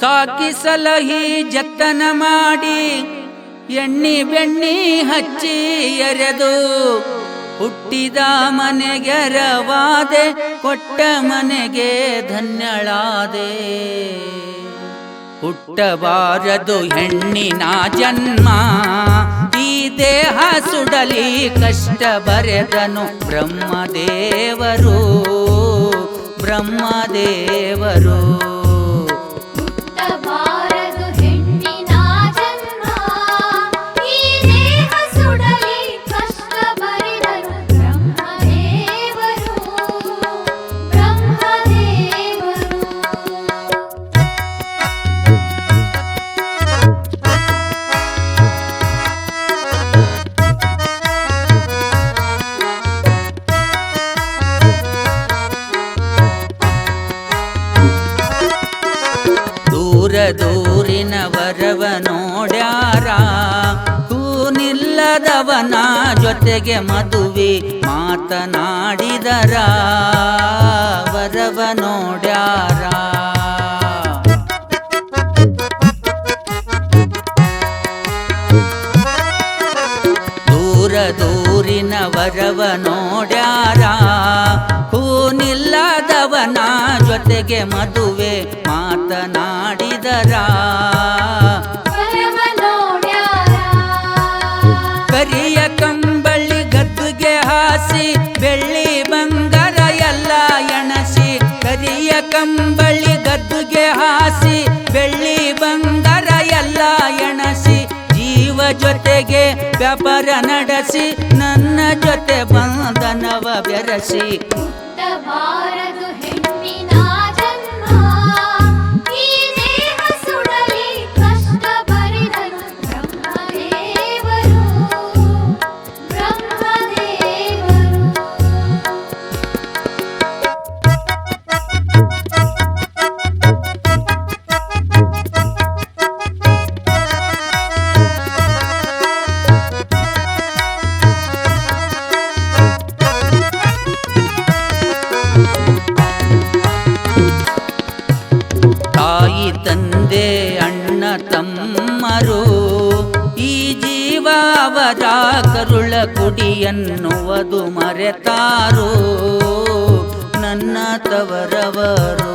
ಸಾಕಿ ಸಲಹಿ ಜತನ ಮಾಡಿ ಎಣ್ಣಿ ಬೆಣ್ಣಿ ಹಚ್ಚಿ ಎರೆದು ಹುಟ್ಟಿದ ಮನೆಗೆರವಾದೆ ಕೊಟ್ಟ ಮನೆಗೆ ಧನ್ಯಳಾದೆ. ಹುಟ್ಟಬಾರದು ಹೆಣ್ಣಿನ ಜನ್ಮ, ಈ ದೇಹ ಸುಡಲಿ ಕಷ್ಟ ಬರೆದನು ಬ್ರಹ್ಮದೇವರು ಬ್ರಹ್ಮದೇವರು. ದೂರ ದೂರಿನ ವರವ ನೋಡ್ಯಾರ. ನಿಲ್ಲದವನ ಜೊತೆಗೆ ಮದುವೆ ಮಾತನಾಡಿದರ. ವರವ ನೋಡ್ಯಾರ. ದೂರ ದೂರಿನ ವರವ ನೋಡ್ಯಾರ. ನಿಲ್ಲದವನ ಜೊತೆಗೆ ಮದುವೆ ವರವ ನೋಡ್ಯಾರ ಕರಿಯ ಕಂಬಳಿ ಗದ್ದುಗೆ ಹಾಸಿ ಬೆಳ್ಳಿ ಬಂಗಾರ ಎಲ್ಲ ಎಣಸಿ. ಕರಿಯ ಕಂಬಳಿ ಗದ್ದುಗೆ ಹಾಸಿ ಬೆಳ್ಳಿ ಬಂಗಾರ ಎಲ್ಲ ಎಣಸಿ. ಜೀವ ಜೊತೆಗೆ ವ್ಯಾಪಾರ ನಡೆಸಿ ನನ್ನ ಜೊತೆ ಬಂಧನವ ಬೆರೆಸಿ. ಅವರ ಕರುಳ ಕುಡಿಯನ್ನುವುದು ಮರೆತಾರೋ? ನನ್ನ ತವರವರು.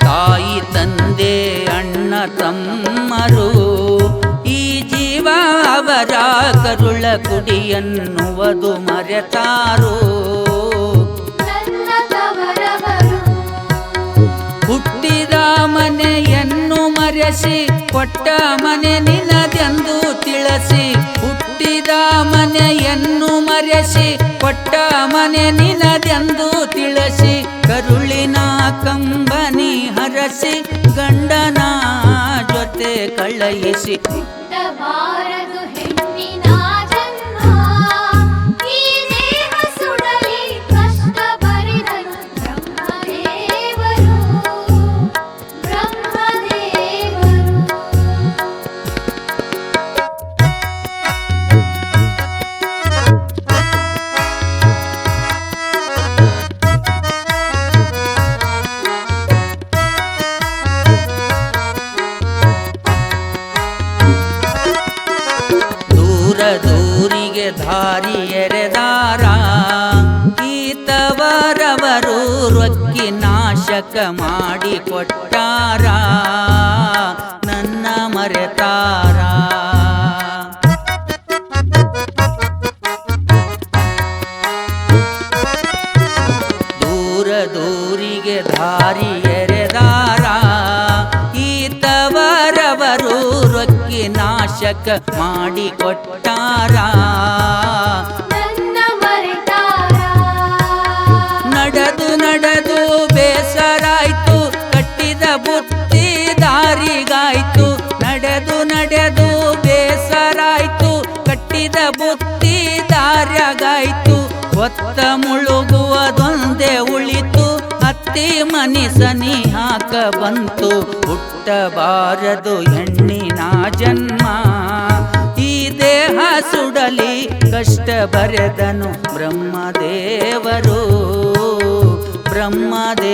ತಾಯಿ ತಂದೆ ಅಣ್ಣ ತಮ್ಮರು, ಈ ಜೀವ ಅವರ ಕರುಳ ಕುಡಿಯನ್ನುವುದು ಮರೆತಾರು? ಕೊಟ್ಟ ಮನೆ ನಿನದೆಂದು ತಿಳಿಸಿ, ಹುಟ್ಟಿದ ಮನೆಯನ್ನು ಮರೆಸಿ, ಕೊಟ್ಟ ಮನೆ ನಿನದೆಂದು ತಿಳಿಸಿ, ಕರುಳಿನ ಕಂಬನಿ ಹರಸಿ, ಗಂಡನ ಜೊತೆ ಕಳುಹಿಸಿ ದೂರಿಗೆ ದಾರಿ ಎರೆದಾರ. ಈತವರವರು ರೊಕ್ಕಿ ನಾಶಕ ಮಾಡಿ ಕೊಟ್ಟಾರ ನನ್ನ ಮರೆತಾರ. ದೂರ ದೂರಿಗೆ ದಾರಿ ಈತವರವರು ರೊಕ್ಕಿ ನಾಶಕ ಮಾಡಿ ಕೊಟ್ಟಾರ ನಡೆದು ನಡೆದು ಬೇಸರಾಯ್ತು ಕಟ್ಟಿದ ಬುತ್ತಿ ದಾರಿಗಾಯ್ತು. ನಡೆದು ನಡೆದು ಬೇಸರಾಯ್ತು ಕಟ್ಟಿದ ಬುತ್ತಿ ದಾರ್ಯಾಗಾಯ್ತು. ಒತ್ತ ಮುಳುಗುವುದೊಂದೇ ಉಳಿತು ಅದೇ ಮನಸನಿ ಹಾಕ ಬಂತು. ಹುಟ್ಟಬಾರದು ಹೆಣ್ಣಿನ ಜನ್ಮ. ಈ ದೇಹ ಸುಡಲಿ ಕಷ್ಟ ಬರೆದನು ಬ್ರಹ್ಮದೇವರು. ಬ್ರಹ್ಮದೇವರು.